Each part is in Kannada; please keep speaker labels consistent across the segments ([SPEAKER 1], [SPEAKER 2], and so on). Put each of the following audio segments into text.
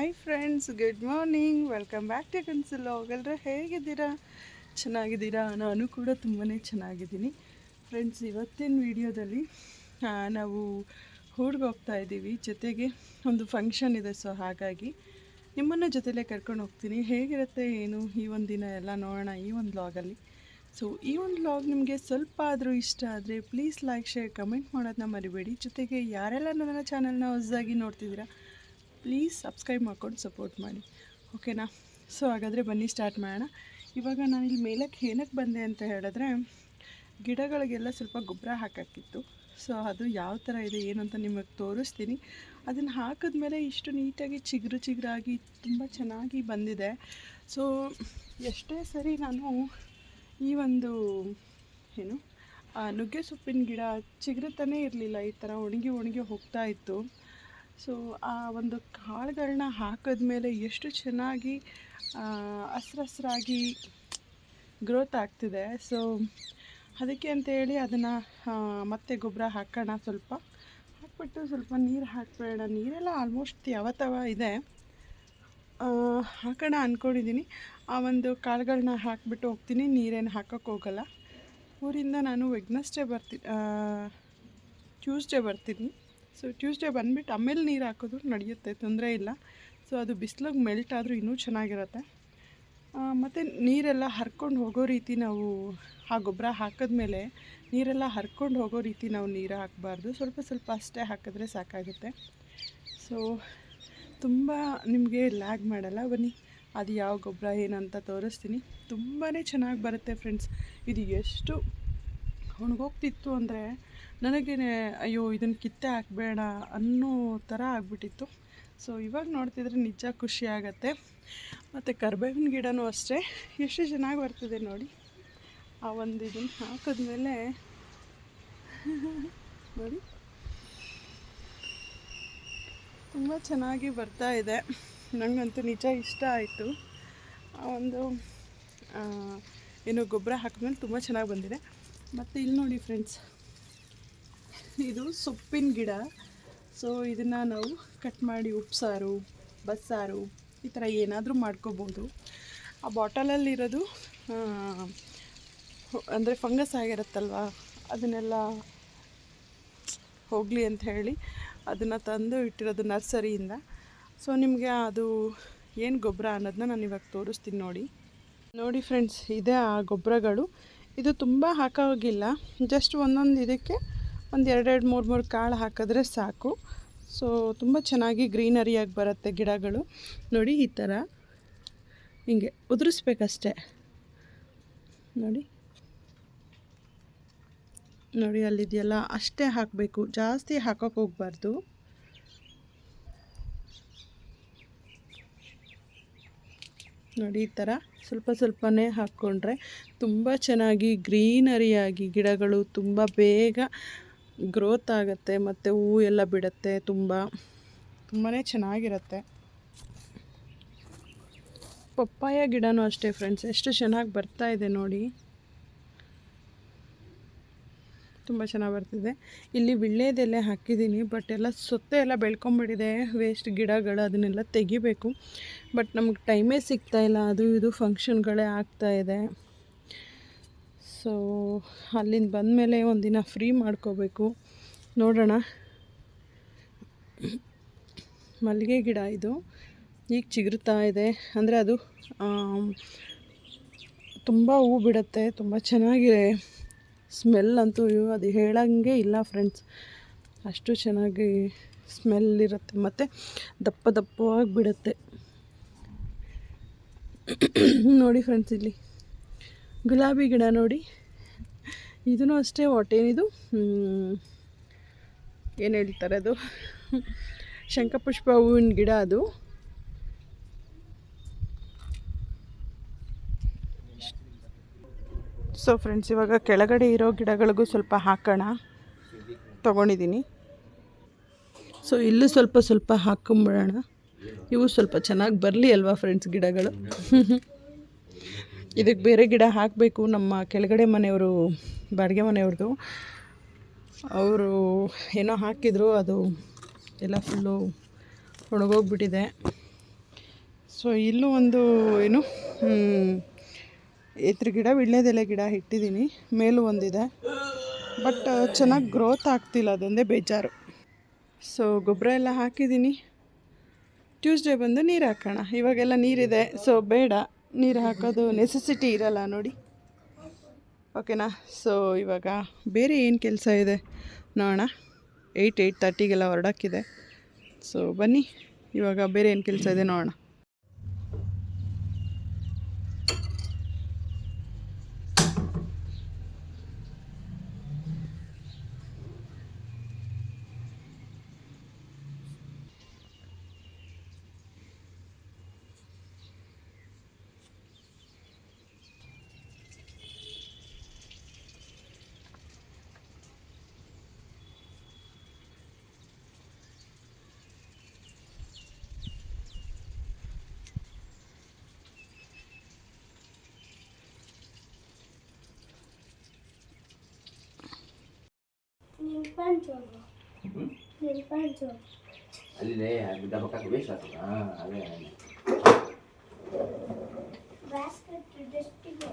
[SPEAKER 1] Hi friends good morning welcome back to conceal ಹೋಗಲ್ರ ಹೇಗಿದ್ದೀರಾ? ಚೆನ್ನಾಗಿದ್ದೀರಾ? ನಾನು ಕೂಡ ತುಂಬಾ ಚೆನ್ನಾಗಿದ್ದೀನಿ. ಫ್ರೆಂಡ್ಸ್ ಇವತ್ತಿನ ವಿಡಿಯೋದಲ್ಲಿ ನಾವು ಊರಿಗೆ ಹೋಗ್ತಾ ಇದ್ದೀವಿ. ಜೊತೆಗೆ ಒಂದು ಫಂಕ್ಷನ್ ಇದೆ ಸೊ ಹಾಗಾಗಿ ನಿಮ್ಮನ್ನು ಜೊತೆಲೇ ಕರ್ಕೊಂಡು ಹೋಗ್ತೀನಿ. ಹೇಗಿರುತ್ತೆ, ಏನು, ಈ ಒಂದು ದಿನ ಎಲ್ಲ ನೋಡೋಣ ಈ ಒಂದು ಲಾಗಲ್ಲಿ ಸೊ ಈ ಒಂದು ಲಾಗ್ ನಿಮಗೆ ಸ್ವಲ್ಪ ಆದರೂ ಇಷ್ಟ ಆದರೆ ಪ್ಲೀಸ್ ಲೈಕ್ ಶೇರ್ ಕಮೆಂಟ್ ಮಾಡೋದನ್ನ ಮರಿಬೇಡಿ. ಜೊತೆಗೆ ಯಾರೆಲ್ಲ ನನ್ನ ಚಾನಲ್ನ ಹೊಸದಾಗಿ ನೋಡ್ತಿದ್ದೀರಾ ಪ್ಲೀಸ್ ಸಬ್ಸ್ಕ್ರೈಬ್ ಮಾಡ್ಕೊಂಡು ಸಪೋರ್ಟ್ ಮಾಡಿ. ಓಕೆನಾ ಸೊ ಹಾಗಾದರೆ ಬನ್ನಿ ಸ್ಟಾರ್ಟ್ ಮಾಡೋಣ. ಇವಾಗ ನಾನು ಇಲ್ಲಿ ಮೇಲಕ್ಕೆ ಏನಕ್ಕೆ ಬಂದೆ ಅಂತ ಹೇಳಿದ್ರೆ, ಗಿಡಗಳಿಗೆಲ್ಲ ಸ್ವಲ್ಪ ಗೊಬ್ಬರ ಹಾಕೋಕ್ಕಿತ್ತು ಸೊ ಅದು ಯಾವ ಥರ ಇದೆ, ಏನು ಅಂತ ನಿಮಗೆ ತೋರಿಸ್ತೀನಿ. ಅದನ್ನು ಹಾಕಿದ್ಮೇಲೆ ಇಷ್ಟು ನೀಟಾಗಿ ಚಿಗುರು ಚಿಗುರಾಗಿ ತುಂಬ ಚೆನ್ನಾಗಿ ಬಂದಿದೆ. ಸೊ ಎಷ್ಟೇ ಸರಿ ನಾನು ಈ ಒಂದು ಏನು ನುಗ್ಗೆ ಸೊಪ್ಪಿನ ಗಿಡ ಚಿಗುರುತ್ತಾನೇ ಇರಲಿಲ್ಲ, ಈ ಥರ ಒಣಗಿ ಒಣಗಿ ಹೋಗ್ತಾ ಇತ್ತು. ಸೊ ಆ ಒಂದು ಕಾಳುಗಳನ್ನ ಹಾಕಿದ್ಮೇಲೆ ಎಷ್ಟು ಚೆನ್ನಾಗಿ ಹಸ್ರು ಹಸ್ರಾಗಿ ಗ್ರೋತ್ ಆಗ್ತಿದೆ. ಸೊ ಅದಕ್ಕೆ ಅಂತೇಳಿ ಅದನ್ನು ಮತ್ತೆ ಗೊಬ್ಬರ ಹಾಕೋಣ ಸ್ವಲ್ಪ. ಹಾಕ್ಬಿಟ್ಟು ಸ್ವಲ್ಪ ನೀರು ಹಾಕಬೇಡ. ನೀರೆಲ್ಲ ಆಲ್ಮೋಸ್ಟ್ ಯಾವತ್ತವ ಇದೆ. ಹಾಕೋಣ ಅಂದ್ಕೊಂಡಿದ್ದೀನಿ ಆ ಒಂದು ಕಾಳುಗಳನ್ನ ಹಾಕಿಬಿಟ್ಟು ಹೋಗ್ತೀನಿ. ನೀರೇನು ಹಾಕೋಕ್ಕೆ ಹೋಗಲ್ಲ. ಊರಿಂದ ನಾನು ವೆಗ್ನಸ್ಡೇ ಬರ್ತೀನಿ ಟ್ಯೂಸ್ಡೇ ಬರ್ತೀನಿ. ಸೊ ಟ್ಯೂಸ್ಡೇ ಬಂದುಬಿಟ್ಟು ಆಮೇಲೆ ನೀರು ಹಾಕೋದು ನಡೆಯುತ್ತೆ, ತೊಂದರೆ ಇಲ್ಲ. ಸೊ ಅದು ಬಿಸಿಲಿಗೆ ಮೆಲ್ಟ್ ಆದರೂ ಇನ್ನೂ ಚೆನ್ನಾಗಿರುತ್ತೆ. ಮತ್ತು ನೀರೆಲ್ಲ ಹರ್ಕೊಂಡು ಹೋಗೋ ರೀತಿ ನಾವು ಆ ಗೊಬ್ಬರ ಹಾಕಿದ್ಮೇಲೆ ನೀರೆಲ್ಲ ಹರ್ಕೊಂಡು ಹೋಗೋ ರೀತಿ ನಾವು ನೀರು ಹಾಕಬಾರ್ದು. ಸ್ವಲ್ಪ ಸ್ವಲ್ಪ ಅಷ್ಟೇ ಹಾಕಿದ್ರೆ ಸಾಕಾಗುತ್ತೆ. ಸೊ ತುಂಬ ನಿಮಗೆ ಲ್ಯಾಗ್ ಮಾಡಲ್ಲ. ಬನ್ನಿ, ಅದು ಯಾವ ಗೊಬ್ಬರ ಏನಂತ ತೋರಿಸ್ತೀನಿ. ತುಂಬಾ ಚೆನ್ನಾಗಿ ಬರುತ್ತೆ ಫ್ರೆಂಡ್ಸ್ ಇದು ಎಷ್ಟು ಒಣಗೋಗ್ತಿತ್ತು ಅಂದರೆ ನನಗೇನೆ, ಅಯ್ಯೋ ಇದನ್ನು ಕಿತ್ತೆ ಹಾಕಬೇಡ ಅನ್ನೋ ಥರ ಆಗ್ಬಿಟ್ಟಿತ್ತು. ಸೊ ಇವಾಗ ನೋಡ್ತಿದ್ರೆ ನಿಜ ಖುಷಿ ಆಗುತ್ತೆ. ಮತ್ತು ಕರ್ಬೇವಿನ ಗಿಡನೂ ಅಷ್ಟೇ. ಎಷ್ಟು ಚೆನ್ನಾಗಿ ಬರ್ತಿದೆ ನೋಡಿ. ಆ ಒಂದು ಇದನ್ನು ಹಾಕಿದ್ಮೇಲೆ ನೋಡಿ. ತುಂಬ ಚೆನ್ನಾಗಿ ಬರ್ತಾ ಇದೆ. ನನಗಂತೂ ನಿಜ ಇಷ್ಟ ಆಯಿತು. ಆ ಒಂದು ಏನು ಗೊಬ್ಬರ ಹಾಕಿದ್ಮೇಲೆ ತುಂಬ ಚೆನ್ನಾಗಿ ಬಂದಿದೆ. ಮತ್ತು ಇಲ್ಲಿ ನೋಡಿ ಫ್ರೆಂಡ್ಸ್ ಇದು ಸೊಪ್ಪಿನ ಗಿಡ. ಸೊ ಇದನ್ನು ನಾವು ಕಟ್ ಮಾಡಿ ಉಪ್ಸಾರು, ಬಸ್ಸಾರು ಈ ಥರ ಏನಾದರೂ ಮಾಡ್ಕೋಬೋದು. ಆ ಬಾಟಲಲ್ಲಿರೋದು ಅಂದರೆ ಫಂಗಸ್ ಆಗಿರುತ್ತಲ್ವ, ಅದನ್ನೆಲ್ಲ ಹೋಗಲಿ ಅಂತ ಹೇಳಿ ಅದನ್ನು ತಂದು ಇಟ್ಟಿರೋದು ನರ್ಸರಿಯಿಂದ. ಸೊ ನಿಮಗೆ ಅದು ಏನು ಗೊಬ್ಬರ ಅನ್ನೋದನ್ನ ನಾನು ಇವಾಗ ತೋರಿಸ್ತೀನಿ ನೋಡಿ. ನೋಡಿ ಫ್ರೆಂಡ್ಸ್ ಇದೆ ಆ ಗೊಬ್ಬರಗಳು. ಇದು ತುಂಬ ಹಾಕೋಗಿಲ್ಲ ಜಸ್ಟ್ ಒಂದೊಂದು ಇದಕ್ಕೆ ಒಂದು ಎರಡೆರಡು ಮೂರು ಮೂರು ಕಾಳು ಹಾಕಿದ್ರೆ ಸಾಕು. ಸೊ ತುಂಬ ಚೆನ್ನಾಗಿ ಗ್ರೀನರಿಯಾಗಿ ಬರುತ್ತೆ ಗಿಡಗಳು. ನೋಡಿ, ಈ ಥರ. ಹಿಂಗೆ ಉದುರಿಸ್ಬೇಕಷ್ಟೆ. ನೋಡಿ. ನೋಡಿ, ಅಲ್ಲಿದೆಯಲ್ಲ. ಅಷ್ಟೇ ಹಾಕಬೇಕು. ಜಾಸ್ತಿ ಹಾಕೋಕೆ ಹೋಗ್ಬಾರ್ದು. ನೋಡಿ, ಈ ಥರ ಸ್ವಲ್ಪ ಸ್ವಲ್ಪನೇ ಹಾಕ್ಕೊಂಡ್ರೆ ತುಂಬ ಚೆನ್ನಾಗಿ ಗ್ರೀನರಿಯಾಗಿ ಗಿಡಗಳು ತುಂಬ ಬೇಗ ಗ್ರೋತ್ ಆಗುತ್ತೆ, ಮತ್ತು ಹೂ ಎಲ್ಲ ಬಿಡುತ್ತೆ ತುಂಬ. ತುಂಬಾ ಚೆನ್ನಾಗಿರುತ್ತೆ. ಪಪ್ಪಾಯ ಗಿಡನೂ ಅಷ್ಟೇ ಫ್ರೆಂಡ್ಸ್ ಎಷ್ಟು ಚೆನ್ನಾಗಿ ಬರ್ತಾ ಇದೆ ನೋಡಿ. ತುಂಬ ಚೆನ್ನಾಗಿ ಬರ್ತಿದೆ. ಇಲ್ಲಿ ವಿಳ್ಳೆದೆಲೆ ಹಾಕಿದ್ದೀನಿ ಬಟ್ ಎಲ್ಲ ಸೊತ್ತೆ ಎಲ್ಲ ಬೆಳ್ಕೊಂಬಿಟ್ಟಿದೆ ವೇಸ್ಟ್ ಗಿಡಗಳು ಅದನ್ನೆಲ್ಲ ತೆಗಿಬೇಕು. ಬಟ್ ನಮಗೆ ಟೈಮೇ ಸಿಗ್ತಾ ಇಲ್ಲ, ಅದು ಇದು ಫಂಕ್ಷನ್ಗಳೇ ಆಗ್ತಾ ಇದೆ. ಸೊ, ಅಲ್ಲಿಂದ ಬಂದಮೇಲೆ ಒಂದಿನ ಫ್ರೀ ಮಾಡ್ಕೋಬೇಕು. ನೋಡೋಣ. ಮಲ್ಲಿಗೆ ಗಿಡ ಇದು. ಈಗ ಚಿಗುರ್ತಾ ಇದೆ. ಅಂದರೆ ಅದು ತುಂಬ ಹೂ ಬಿಡುತ್ತೆ. ತುಂಬ ಚೆನ್ನಾಗಿದೆ. ಸ್ಮೆಲ್ ಅಂತೂ ಅದು ಹೇಳಂಗೆ ಇಲ್ಲ ಫ್ರೆಂಡ್ಸ್ ಅಷ್ಟು ಚೆನ್ನಾಗಿ ಸ್ಮೆಲ್ ಇರುತ್ತೆ. ಮತ್ತು ದಪ್ಪ ದಪ್ಪವಾಗಿ ಬಿಡುತ್ತೆ. ನೋಡಿ ಫ್ರೆಂಡ್ಸ್ ಇಲ್ಲಿ. ಗುಲಾಬಿ ಗಿಡ ನೋಡಿ. ಇದೂ ಅಷ್ಟೇ ಒಟ್ಟೇನಿದು ಏನು ಹೇಳ್ತಾರೆ ಅದು? ಶಂಖಪುಷ್ಪ ಹೂವಿನ ಗಿಡ ಅದು. ಸೊ ಫ್ರೆಂಡ್ಸ್ ಇವಾಗ ಕೆಳಗಡೆ ಇರೋ ಗಿಡಗಳಿಗೂ ಸ್ವಲ್ಪ ಹಾಕೋಣ. ತೊಗೊಂಡಿದ್ದೀನಿ. ಸೊ ಇಲ್ಲೂ ಸ್ವಲ್ಪ ಸ್ವಲ್ಪ ಹಾಕೊಂಬಿಡೋಣ. ಇವು ಸ್ವಲ್ಪ ಚೆನ್ನಾಗಿ ಬರಲಿ ಅಲ್ವಾ ಫ್ರೆಂಡ್ಸ್ ಗಿಡಗಳು? ಇದಕ್ಕೆ ಬೇರೆ ಗಿಡ ಹಾಕಬೇಕು ನಮ್ಮ ಕೆಳಗಡೆ ಮನೆಯವರು ಬಾಡಿಗೆ ಮನೆಯವ್ರದ್ದು ಅವರು ಏನೋ ಹಾಕಿದ್ರು, ಅದು ಎಲ್ಲ ಫುಲ್ಲು ಒಣಗೋಗ್ಬಿಟ್ಟಿದೆ. ಸೊ, ಇಲ್ಲೂ ಒಂದು ಏನು ಎತ್ರ ಗಿಡ ವಿಳ್ಳೆದೆಲೆ ಗಿಡ ಇಟ್ಟಿದ್ದೀನಿ. ಮೇಲೂ ಒಂದಿದೆ. ಬಟ್, ಚೆನ್ನಾಗಿ ಗ್ರೋತ್ ಆಗ್ತಿಲ್ಲ, ಅದೊಂದೇ ಬೇಜಾರು. ಸೊ, ಗೊಬ್ಬರ ಎಲ್ಲ ಹಾಕಿದ್ದೀನಿ. ಟ್ಯೂಸ್ಡೇ ಬಂದು ನೀರು ಹಾಕೋಣ. ಇವಾಗೆಲ್ಲ ನೀರಿದೆ. ಸೊ, ಬೇಡ. ನೀರು ಹಾಕೋದು ನೆಸೆಸಿಟಿ ಇರಲ್ಲ ನೋಡಿ. ಓಕೆನಾ? ಸೊ ಇವಾಗ ಬೇರೆ ಏನು ಕೆಲಸ ಇದೆ? ನೋಡೋಣ. ಏಯ್ಟ್ ಏಯ್ಟ್ ತರ್ಟಿಗೆಲ್ಲ ಹೊರಡೋಕ್ಕಿದೆ. ಸೊ ಬನ್ನಿ. ಇವಾಗ ಬೇರೆ ಏನು ಕೆಲಸ ಇದೆ ನೋಡೋಣ.
[SPEAKER 2] ಅಲ್ಲಿದೆ ಅದು ದಬಕ್ಕ ವೇಸ್ಟ್ ಆಗ್ತದ ಹಾಂ ಅದೇ
[SPEAKER 3] ಬ್ಯಾಸ್ಕೆಟ್ ಡಸ್ಟಿಗೆ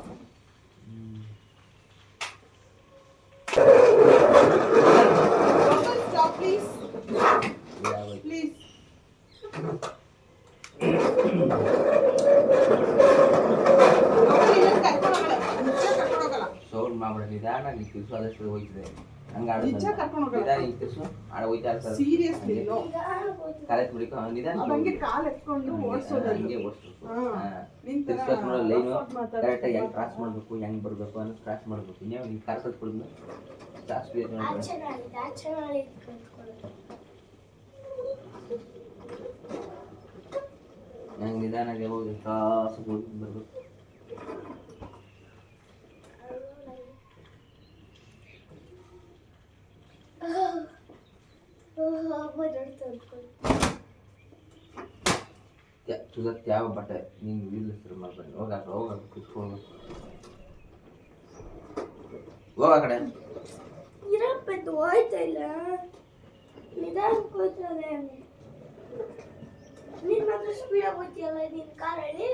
[SPEAKER 2] ಯಾವ
[SPEAKER 1] ಪ್ಲೀಸ್
[SPEAKER 2] ಸೌಂಡ್ ಮಾಡ್ಬಿಡ ನಿಧಾನ ನೀ ತಿರ್ಸು ಅದಷ್ಟು ಹೋಯ್ತದೆ ಹಂಗೆ ಆಡ
[SPEAKER 1] ನಿಜ ಕರ್ಕೊಂಡ್ ಹೋಗಲ್ಲ.
[SPEAKER 2] ನಿಧಾನ ನೀ ಆಡ ಹೋಯ್ತಾ ಇರ್ತದೆ
[SPEAKER 1] ಸೀರಿಯಸ್ಲಿ ನೋ
[SPEAKER 2] ಕಾಲೇಜ್ ಬಿಡಿಕ ನಿಧಾನ
[SPEAKER 1] ಅದು ಹಂಗೆ ಕಾಲು ಎತ್ಕೊಂಡು ಓಡಿಸೋದು
[SPEAKER 2] ಹಂಗೆ ಓಡಿಸ್ಬೇಕು
[SPEAKER 1] ಹಾ. ನಿನ್ ತರ
[SPEAKER 2] ತಿರ್ಸ್ಬೇಕು ನೋಡ ಲೈನು
[SPEAKER 1] awkward
[SPEAKER 2] ಕರೆಕ್ಟಾಗಿ ಹೆಂಗೆ ಕ್ರಾಸ್ ಮಾಡಬೇಕು ಹೆಂಗೆ ಬರಬೇಕು ಅನ್ನೋ ಕ್ರಾಸ್ ಮಾಡಬೇಕು. ಇನ್ನೇ ನೀವು ಕಾರ್ ಕಟ್ಕೊಡಿದ್ಮೇಲೆ ಜಾಸ್ತಿ ಬೇಕು ನೋಡ್ರಿ.
[SPEAKER 3] ಆಚೆ ನಾಳಿದ್ದು ಆಚೆ ಕಲ್ತ್ಕೊಳ್ಳೋದು
[SPEAKER 2] ಹೆಂಗೆ ನಿಧಾನಾಗಿ ಹೋಗಿ ಕ್ರಾಸ್ ಹೋಗಿ ಬರಬೇಕು. ಸುಧತ್ ಯಾವ ಬಟ್ಟೆ? ನೀನು ಇಲ್ಲ ಸರ್ ಮಾಡ್ಬೇಡಿ ಹೋಗ ಹೋಗ ಕುತ್ಕೊಂಡು. ಹೋಗ ಆ ಕಡೆ.
[SPEAKER 3] ಇರಪ್ಪತ್ತು ಹೋಯ್ತಾ ಇಲ್ಲ. ನಿಧಾನಕ್ಕೆ ಹೋಯ್ತದೆ ನೀನ್ ಮಾತ್ರ ಸ್ಪೀಡ್ ಹೋಗ್ತೀಯಲ್ಲ ನಿನ್ ಕಾರಲ್ಲಿ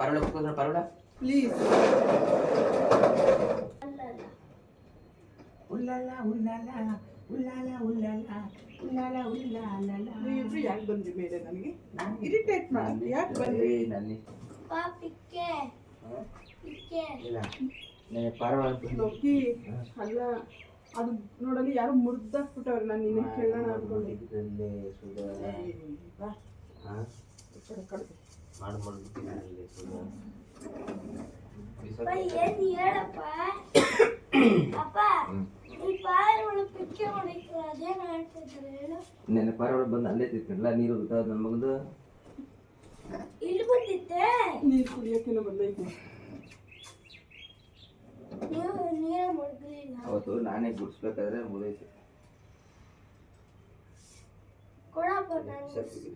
[SPEAKER 2] ಪರವಳ ಕುತ್ಕೊಂಡ್ರೆ ಪರವಳ
[SPEAKER 1] ಪ್ಲೀಸ್
[SPEAKER 2] ಉಲ್ಲಲ್ಲ ಉಲ್ಲಲ್ಲ ಉಲ್ಲಾಲ ಉಲ್ಲಲ್ಲ ಉಲ್ಲಾಲ ಉಲ್ಲಾಲ
[SPEAKER 1] ನೀವಿಬ್ರು ಯಾಕೆ ಬಂದ್ರಿ ಮೇಲೆ ನನಗೆ? ಇರಿಟೇಟ್ ಮಾಡಿ ಯಾಕೆ ಬಂದ್ರಿ?
[SPEAKER 2] ನನ್ನ.
[SPEAKER 3] ಪಾಪಿಕ್ಕೆ ಪಿಕ್ಕೆ. ಪಿಕ್ಕೆ.
[SPEAKER 2] ಇಲ್ಲ. ನನಗೆ ಪರವಾಗಿಲ್ಲ
[SPEAKER 1] ಲೋಕಿ ಅಲ್ಲ ಅದು ನೋಡಲಿ ಯಾರು ಮುರಿದಾಕ್ಬಿಟ್ಟವ್ರು. ನಾನು ನಿನ್ನ ಕೇಳೋಣ ಅನ್ಕೊಂಡೆ.
[SPEAKER 2] ಇದರಲ್ಲೇ ಸುಧಾ. ಹಾಂ?
[SPEAKER 1] ಈ ಕಡೆ ಕಡೆ.
[SPEAKER 2] ಮಾಡಿ ಮಾಡ್ಬಿಟ್ಟಿದ್ದಲ್ಲಿ ಸುಧಾ.
[SPEAKER 3] ಏನು ಹೇಳಪ್ಪ? ಅಪ್ಪ. ಈ ಪಾಯಗಳು ಪಿಕ್ಕೆ ಹೊಡಿತಾರೆ ಅದೇನು ಹೇಳ್ತಿದ್ದಾರೆ ಹೇಳು.
[SPEAKER 2] ನೆನ್ನೆ ಪರವಳ ಬಂದು ಅಲ್ಲೇ ತಿರ್ಕಂಡ್ಲ ನೀರು ಗೊತ್ತಾದ ನನ್ನ ಮಗದು?
[SPEAKER 3] ಇಲ್ಲಿ ಬಂದಿತ್ತೆ
[SPEAKER 1] ನೀರು ಕುಡಿಯೋಕ್ಕಿನ ಬಂದೈತೆ
[SPEAKER 3] ನೀವು ನೀರೇ ಮುಡ್ಲಿಲ್ಲ
[SPEAKER 2] ಅವತ್ತು ನಾನೇ ಗುಡಿಸ್ಬೇಕಾದ್ರೆ ಮುಗಿದೈತೆ
[SPEAKER 3] ಕೊಡಪ್ಪ ನಾನು
[SPEAKER 2] ಸರಿ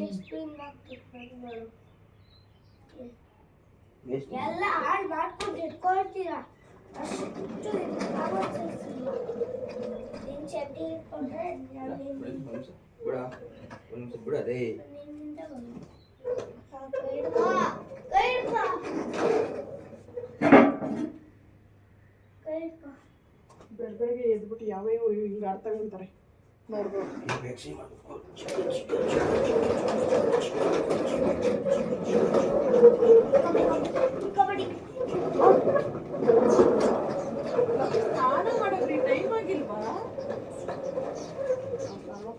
[SPEAKER 3] ಡಸ್ಟ್ಬಿನ್ ಹಾಕ್ತಿರ್ಬೋದು
[SPEAKER 2] ಎಷ್ಟು
[SPEAKER 3] ಎಲ್ಲ ಹಾಳು ಮಾಡ್ಕೊಂಡು ಇಟ್ಕೊಳ್ತೀರಾ? ಅಷ್ಟು ನಿನ್ ಚಡ್ಡಿ ಇಟ್ಕೊಂಡ್ರೆ
[SPEAKER 2] ಬಿಡ ಒಂದು ನಿಮಿಷ ಬಿಡು ಅದೇ.
[SPEAKER 3] ನಿನ್ನಿಂದ ಕೈ ಹಿಡ್ಕೊ, ಕೈ ಹಿಡ್ಕೊ.
[SPEAKER 1] ಬೆಳಗ್ಗೆ ಎದ್ಬಿಟ್ಟು ಯಾವ ಹಿಂಗೆ ಆಡ್ ತಗೊಂತಾರೆ ನೋಡ್ಬೋದು
[SPEAKER 3] ಕಬಡ್ಡಿ
[SPEAKER 1] ಸ್ನಾನ ಮಾಡೋದ್ರಿ ಟೈಮ್ ಆಗಿಲ್ವಾ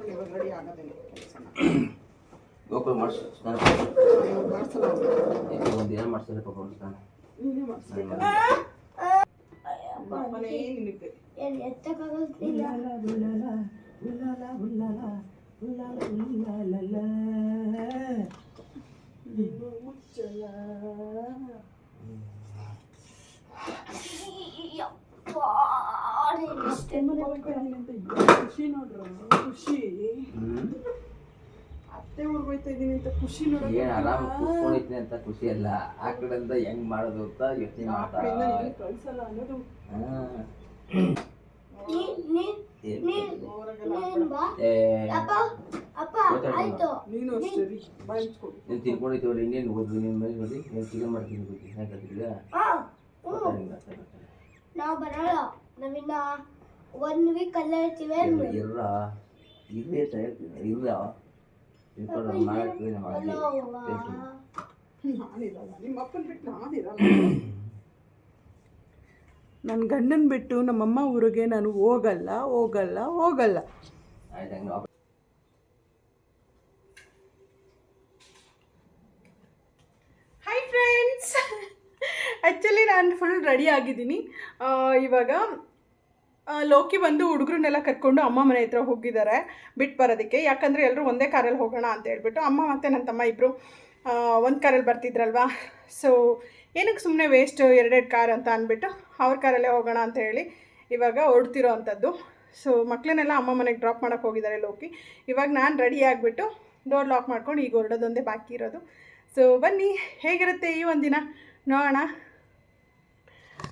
[SPEAKER 1] ಇವಾಗ ರೆಡಿ ಆಗೋದೇನೆ ಕೆಲಸನ
[SPEAKER 2] ಗೋಕುಲ್ ಮಾಡಿಸು ಒಂದು ದಿನ ಮಾಡಿಸಿದ್ರೆ ಪಾಪ ಸ್ನಾನ?
[SPEAKER 1] ಮನೆ ನಿನಗೆ
[SPEAKER 3] ಏನ್ ಎತ್ತಕ್ಕಾಗಲ್ತಿಲ್ಲ
[SPEAKER 1] ನೀನು ಮುಚ್ಚಲ ಖುಷಿ ನೋಡ್ರು ಖುಷಿ. ಅತ್ತೆ ಊರ್ಗ್ ಹೋಯ್ತಾ ಇದೀನಿ ಅಂತ ಖುಷಿ ನೋಡಿ
[SPEAKER 2] ಏನ್ ಆರಾಮ್ ಅಂತ ಖುಷಿ ಅಲ್ಲ. ಆ ಕಡೆಯಿಂದ ಹೆಂಗ್ ಮಾಡೋದು ಅಂತ ಯೋಚನೆ ಮಾಡ್ತಾ
[SPEAKER 1] ಕಳ್ಸಲ್ಲ ಅನ್ನೋದು.
[SPEAKER 3] ನೀನ್
[SPEAKER 2] ಏನ್ ಇನ್ನೇನು ಮನೆ ನೋಡಿ ಚಿಕನ್ ಮಾಡ್ತೀನಿ
[SPEAKER 3] ನಾವು ಬರಲ್ಲ. ನಾವಿನ್ನ ಒನ್ ವೀಕ್ ಅಲ್ಲೇ ಇರ್ತೀವಿ
[SPEAKER 2] ಇರ್ರ ಇರ್ರಿ ಅಂತ ಹೇಳ್ತೀನಿ. ಇರ್ರ ತಿನ್ಕೊಂಡು ಮಾಡಕ್ಕೆ ನಮ್ಮ
[SPEAKER 1] ನಿಮ್ಮ ಅಪ್ಪನ ಬಿಟ್ಟು ನಾನಿರಲ್ಲ. ನನ್ನ ಗಂಡನ ಬಿಟ್ಟು ನಮ್ಮಮ್ಮ ಊರಿಗೆ ನಾನು ಹೋಗಲ್ಲ ಹೋಗಲ್ಲ ಹೋಗಲ್ಲ. ಹಾಯ್ ಫ್ರೆಂಡ್ಸ್ ಆ್ಯಕ್ಚುಲಿ ನಾನು ಫುಲ್ ರೆಡಿ ಆಗಿದ್ದೀನಿ. ಇವಾಗ ಲೋಕಿ ಬಂದು ಹುಡುಗರನ್ನೆಲ್ಲ ಕರ್ಕೊಂಡು ಅಮ್ಮ ಮನೆ ಹತ್ರ ಹೋಗಿದ್ದಾರೆ. ಬಿಟ್ಟು ಬರೋದಕ್ಕೆ. ಯಾಕಂದರೆ ಎಲ್ಲರೂ ಒಂದೇ ಕಾರಲ್ಲಿ ಹೋಗೋಣ ಅಂತ ಹೇಳ್ಬಿಟ್ಟು ಅಮ್ಮ ಮತ್ತು ನನ್ನ ತಮ್ಮ ಇಬ್ಬರು ಒಂದು ಕಾರಲ್ಲಿ ಬರ್ತಿದ್ರಲ್ವಾ? ಸೊ ಏನಕ್ಕೆ ಸುಮ್ಮನೆ ವೇಸ್ಟ್ ಎರಡೆರಡು ಕಾರ್ ಅಂತ ಅಂದ್ಬಿಟ್ಟು ಅವ್ರ ಕಾರಲ್ಲೇ ಹೋಗೋಣ ಅಂತ ಹೇಳಿ ಇವಾಗ ಹೊರಡ್ತಿರೋ ಅಂಥದ್ದು. ಸೊ ಮಕ್ಕಳನ್ನೆಲ್ಲ ಅಮ್ಮ ಮನೆಗೆ ಡ್ರಾಪ್ ಮಾಡೋಕ್ಕೆ ಹೋಗಿದ್ದಾರೆ ಲೋಕಿ. ಇವಾಗ ನಾನು ರೆಡಿ ಆಗಿಬಿಟ್ಟು ಡೋರ್ ಲಾಕ್ ಮಾಡ್ಕೊಂಡು ಈಗ ಹೊರಡೋದೊಂದೇ ಬಾಕಿ ಇರೋದು. ಸೊ ಬನ್ನಿ, ಹೇಗಿರುತ್ತೆ ಈ ಒಂದಿನ? ನೋಡೋಣ.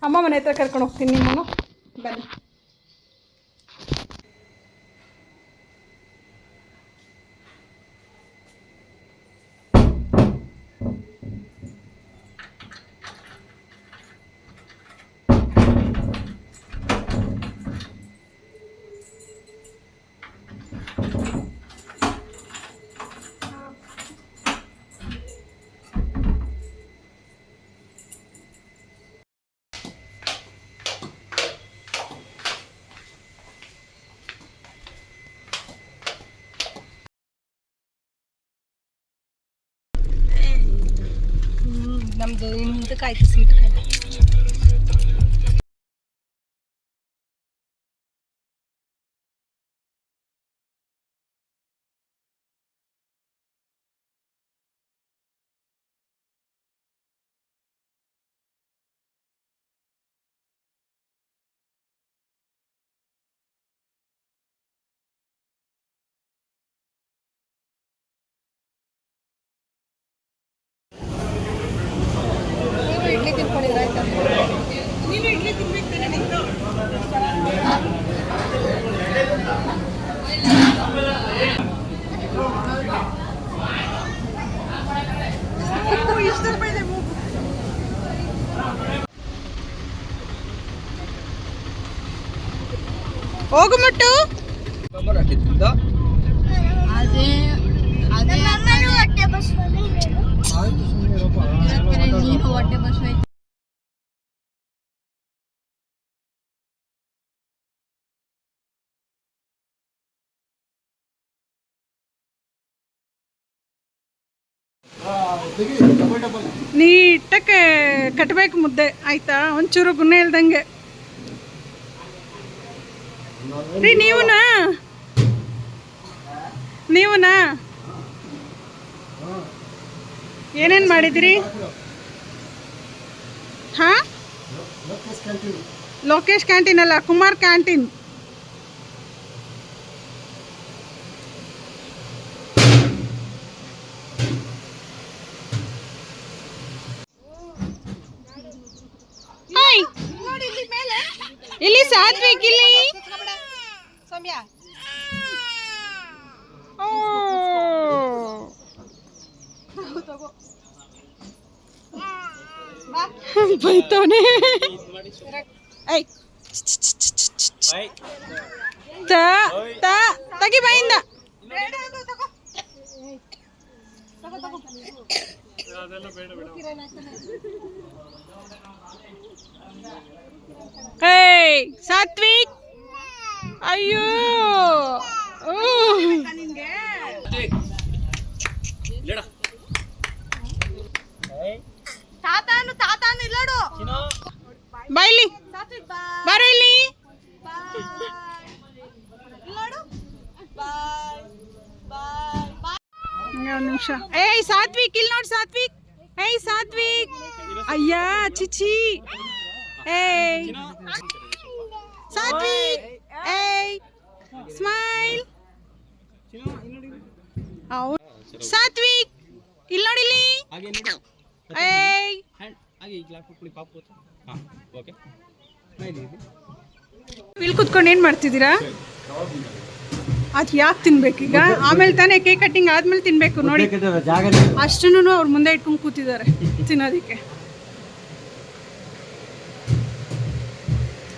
[SPEAKER 1] ಅಮ್ಮ ಮನೆ ಹತ್ರ ಕರ್ಕೊಂಡು ಹೋಗ್ತೀನಿ ನಿಮ್ಮನ್ನು. ಬನ್ನಿ.
[SPEAKER 4] ನಮ್ದು ಹಿಂದಕ್ಕೆ ಆಯ್ತು ಸೀಟ್ ನೀವು ಇಡ್ಲಿ ತಿನ್ಕೊಂಡಿದ್ರೆ ಆಯ್ತಾ
[SPEAKER 1] ನೀನು ಇಡ್ಲಿ ತಿನ್ಬೇಕು ತಾನೇ ನಿಂದು ಮೂಗು ಇಷ್ಟು ದಪ್ಪ ಇದೆ ಮೂಗು ಹೋಗು ಮಟ್ಟು
[SPEAKER 4] ಅದೇ ಅದೇ
[SPEAKER 3] ನಮ್ಮಮ್ಮನೂ ಹೊಟ್ಟೆ ಬಸ್ವಲ್ಲಿ
[SPEAKER 4] ನೀನು ಹೊಟ್ಟೆ ಬಸ್ ಹೋಯ್ತು
[SPEAKER 1] ನೀಟಕ್ಕೆ ಕಟ್ಟಬೇಕು ಮುದ್ದೆ, ಆಯ್ತಾ? ಒಂಚೂರು ಗುಣ ಇಲ್ದಂಗೆ. ರೀ, ನೀವುನಾ? ನೀವುನಾ? ಏನೇನು ಮಾಡಿದಿರಿ? ಹಾ? ಲೋಕೇಶ್ ಕ್ಯಾಂಟೀನ್ ಅಲ್ಲ, ಕುಮಾರ್ ಕ್ಯಾಂಟೀನ್ ಹಾಯ್ ಇಲ್ಲಿ ಸಾತ್ವಿಕ್ ಇಲ್ಲಿ
[SPEAKER 4] ಸೌಮ್ಯ
[SPEAKER 1] ಓ. ಬೈತವನೆ ಐ ತ ತ ತಗಿ ಬಾಯಿಂದ. ಏಯ್ ಸಾತ್ವಿಕ್. ಅಯ್ಯೋ. ಊ.
[SPEAKER 4] ತಾತಾನು ತಾತಾನು ಇಲ್ಲಡು.
[SPEAKER 1] ಬಾ. ಇಲ್ಲಿ. ಬಾರೋ ಇಲ್ಲಿ ನಿಮಿಷ. ಏಯ್ ಸಾತ್ವಿಕ್ ಇಲ್ಲಿ ನೋಡಿ ಸಾತ್ವಿಕ್. ಏಯ್ ಸಾತ್ವಿಕ್. ಅಯ್ಯ ಚಿಚಿ ಏಯ್. ಸಾತ್ವಿಕ್. ಏಯ್ ಸ್ಮೈಲ್.
[SPEAKER 5] ಸಾತ್ವಿಕ್ ಇಲ್ಲಿ
[SPEAKER 6] ನೋಡಿ
[SPEAKER 5] ಏಯ್ ಇಲ್ಲಿ ಕುತ್ಕೊಂಡು ಏನು ಮಾಡ್ತಿದ್ದೀರಾ? ಅದು ಯಾಕೆ ಈಗ ಆಮೇಲೆ ತಾನೇ ಕೇಕ್ ಕಟ್ಟಿಂಗ್ ಆದ್ಮೇಲೆ ತಿನ್ಬೇಕು ನೋಡಿ. ಅಷ್ಟನ್ನು ಅವ್ರ ಮುಂದೆ ಇಟ್ಕೊಂಡು ಕೂತಿದ್ದಾರೆ ತಿನ್ನೋದಿಕ್ಕೆ.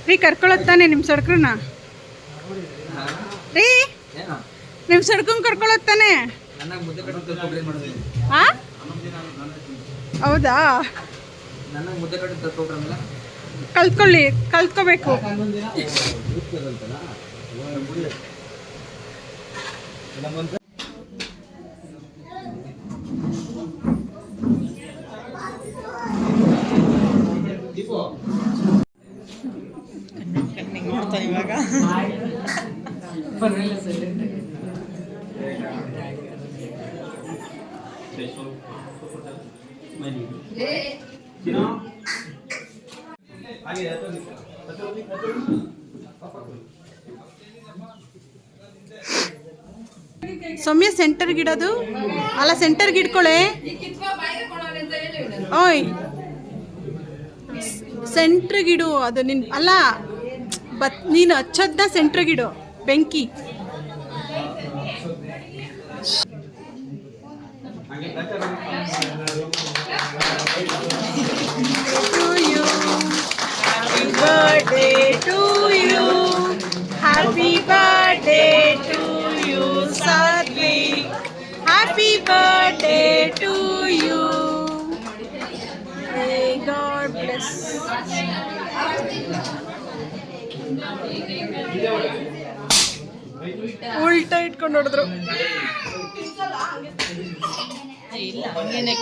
[SPEAKER 5] ರೀ ಕರ್ಕೊಳ್ಳೋದ್ ತಾನೆ ನಿಮ್ ಸಡ್ಕ್ರನ್ನ ರೀ ನಿಮ್ಮ ಕರ್ಕೊಳ್ಳೋದು ತಾನೆ?
[SPEAKER 2] ನನಗೆ ಮುದ್ದೆ ಕಟ್ಟು ಕೊಬ್ಬರಿ ಮಾಡೋದು
[SPEAKER 5] ಆ ಹೌದಾ? ಕಲ್ತ್ಕೊಳ್ಳಿ ಕಲ್ತ್ಕೋಬೇಕು
[SPEAKER 4] ಇವಾಗ
[SPEAKER 5] ಸೌಮ್ಯ ಸೆಂಟರ್ಗೆ ಇಡೋದು? ಅಲ್ಲ ಸೆಂಟರ್ಗೆ ಇಡ್ಕೊಳ್ಳೆ ಓಯ್. ಸೆಂಟ್ರಿಗಿಡು ಅದು ನಿನ್ ಅಲ್ಲ, ಬತ್ ನೀನು ಹಚ್ಚದ್ದ ಸೆಂಟ್ರಿಗಿಡು ಬೆಂಕಿ. Birthday to you happy you. Birthday to you. May God bless. ಉಲ್ಟಾ ಇಟ್ಕೊಂಡು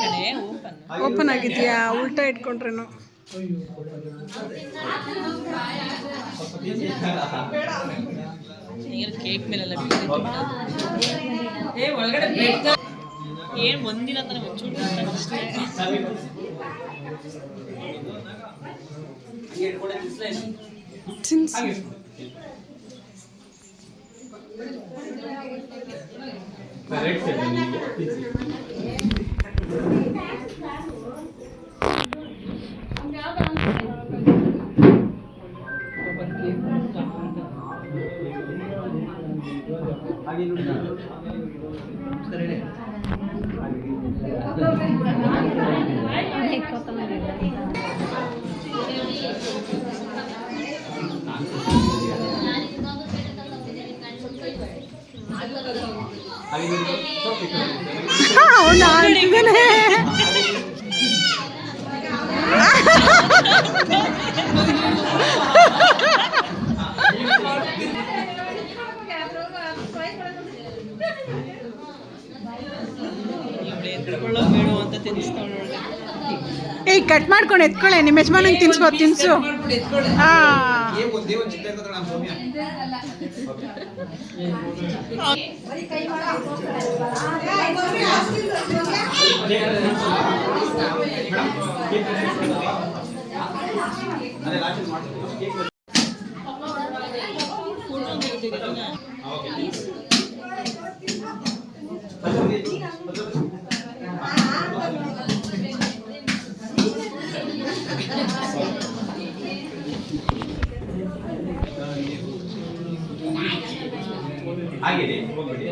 [SPEAKER 4] ಕಣೆ ಓಪನ್
[SPEAKER 5] ಆಗಿದ್ಯಾ? ಉಲ್ಟಾ ಇಟ್ಕೊಂಡ್ರೇನು?
[SPEAKER 4] ಕೇಕ್ ಮೇಲೆಲ್ಲ ಏ ಒಳಗಡೆ ಏನು ಒಂದಿನ ತಾನೆ ಮುಚ್ಚಿಬಿಟ್ಟು ಅಷ್ಟೇ
[SPEAKER 5] ತಿನ್ಸು ಅವನ ಅಂತಿದ್ದಾನೆ
[SPEAKER 4] ಎತ್ಕೊಳ್ಳೋ ಬೇಡ ಅಂತ అవునా?
[SPEAKER 5] ಏಯ್ ಕಟ್ ಮಾಡ್ಕೊಂಡು ಎತ್ಕೊಳ್ಳೆ. ನಿಮ್ಮ ಯಜಮಾನ ತಿನ್ಸ್ಬೋದು ತಿನ್ಸು. ಹಾ
[SPEAKER 6] ಹಾಗೆ ಹೋಗ್ಬಿಡಿ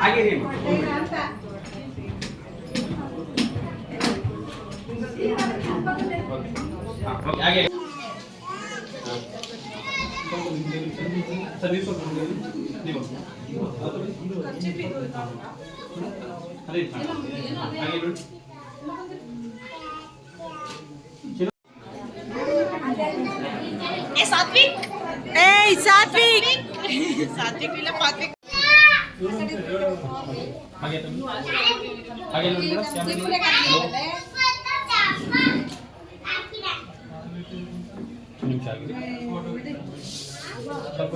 [SPEAKER 6] ಹಾಗೆ ಹೇಳಿ ಹಾಗೆ ಸರ್ ನೀವು ಸ್ವಲ್ಪ ಮುಂದೆ ನೀವು ಅದೇ ಹಾಗೆ ನೋಡಿ
[SPEAKER 4] ಏ ಸಾತ್ವಿಕ್
[SPEAKER 5] ಏಯ್ ಸಾತ್ವಿಕ್
[SPEAKER 4] ಸಾತ್ವಿಕ್ ಇಲ್ಲ ಪಾತ್ವಿಕ್
[SPEAKER 6] ಹಾಗೆ ತಂದು ಹಾಗೆ ನೋಡಿ ಮೇಡಮ್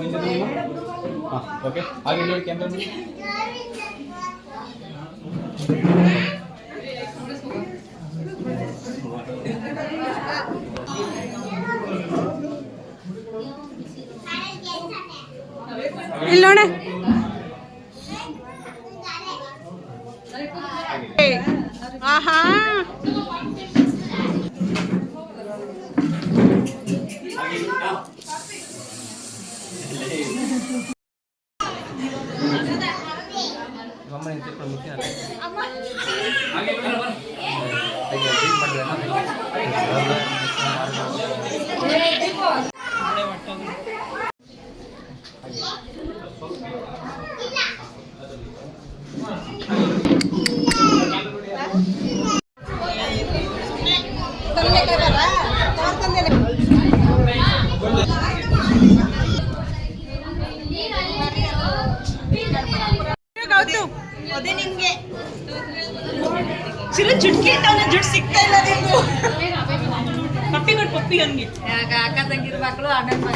[SPEAKER 6] റേഞ്ച് ആ ഓക്കെ
[SPEAKER 5] ആ വീഡിയോ എടുക്കാൻ ഇല്ലോടെ
[SPEAKER 4] ಅದೇ ನಿನ್ಗೆ ಚಿರು ಚುಟ್ಕಿ ಅಂತ ಅವ್ನ ಜುಟ್ ಸಿಗ್ತಾ ಇಲ್ಲ ನಿಂದು ಪಪ್ಪಿ ಕೊಟ್ಟು ಪಪ್ಪಿ ಹಂಗೆ.
[SPEAKER 7] ಅಕ್ಕ ತಂಗಿರ್ ಮಕ್ಕಳು ಅಣ್ಣನ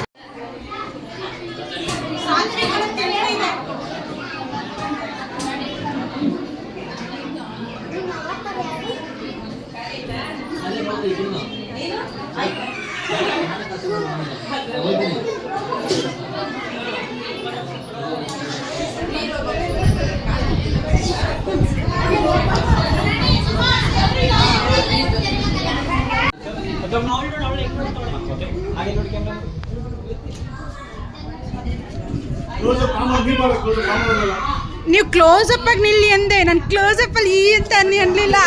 [SPEAKER 5] ನೀವು ಕ್ಲೋಸ್ ಅಪ್ ಆಗಿ ನಿಲ್ಲಿ ಅಂದೆ. ನಾನು ಕ್ಲೋಸ್ ಅಪ್ ಅಲ್ಲಿ ಈ ಅಂತ ಅನ್ನಿ ಅನ್ಲಿಲ್ಲ.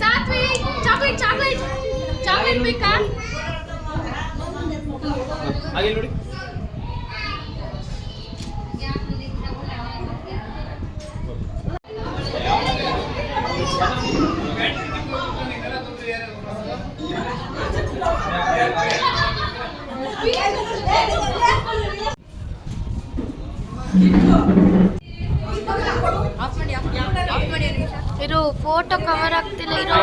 [SPEAKER 1] ಚಾಕ್ಲೇಟ್ ಚಾಕ್ಲೇಟ್ ಚಾಕ್ಲೇಟ್ ಬೇಕಾ?
[SPEAKER 6] ಹಾಗೆ ನೋಡಿ
[SPEAKER 1] ಇರು ಫೋಟೋ ಕವರ್ ಆಗ್ತಿಲ್ಲ ಇರೋ.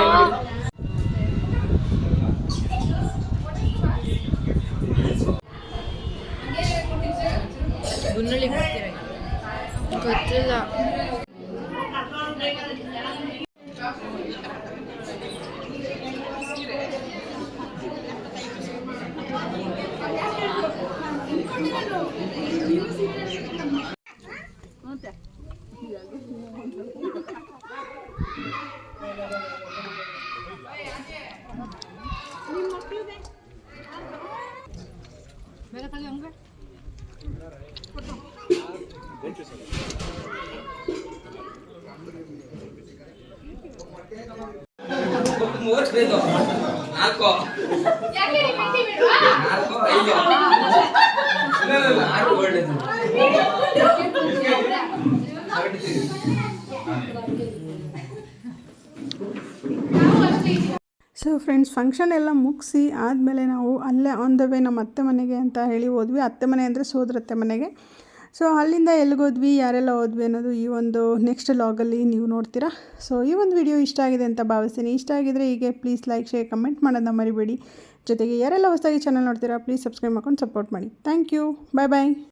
[SPEAKER 1] ಗೊತ್ತಿಲ್ಲ.
[SPEAKER 2] ಮೂವತ್ತೈದು ನಾಲ್ಕು. ನಾಲ್ಕು ಐದು. ಆರು ಒಳ್ಳೇದು.
[SPEAKER 5] ಸೊ ಫ್ರೆಂಡ್ಸ್ ಫಂಕ್ಷನ್ ಎಲ್ಲ ಮುಗಿಸಿ ಆದಮೇಲೆ ನಾವು ಅಲ್ಲೇ ಆನ್ ದ ವೇ ನಮ್ಮ ಅತ್ತೆ ಮನೆಗೆ ಅಂತ ಹೇಳಿ ಹೋದ್ವಿ. ಅತ್ತೆ ಮನೆ ಅಂದರೆ ಸೋದರತ್ತೆ ಮನೆಗೆ. ಸೊ ಅಲ್ಲಿಂದ ಎಲ್ಲಿಗೋದ್ವಿ, ಯಾರೆಲ್ಲ ಹೋದ್ವಿ ಅನ್ನೋದು ಈ ಒಂದು ನೆಕ್ಸ್ಟ್ ಲಾಗಲ್ಲಿ ನೀವು ನೋಡ್ತೀರಾ. ಸೊ ಈ ಒಂದು ವಿಡಿಯೋ ಇಷ್ಟ ಆಗಿದೆ ಅಂತ ಭಾವಿಸ್ತೀನಿ. ಇಷ್ಟ ಆಗಿದ್ರೆ ಹೀಗೆ ಪ್ಲೀಸ್ ಲೈಕ್ ಶೇರ್ ಕಮೆಂಟ್ ಮಾಡೋದನ್ನ ಮರಿಬೇಡಿ. ಜೊತೆಗೆ ಯಾರೆಲ್ಲ ಹೊಸದಾಗಿ ಚಾನಲ್ ನೋಡ್ತೀರಾ ಪ್ಲೀಸ್ ಸಬ್ಸ್ಕ್ರೈಬ್ ಮಾಡ್ಕೊಂಡು ಸಪೋರ್ಟ್ ಮಾಡಿ. Thank you bye bye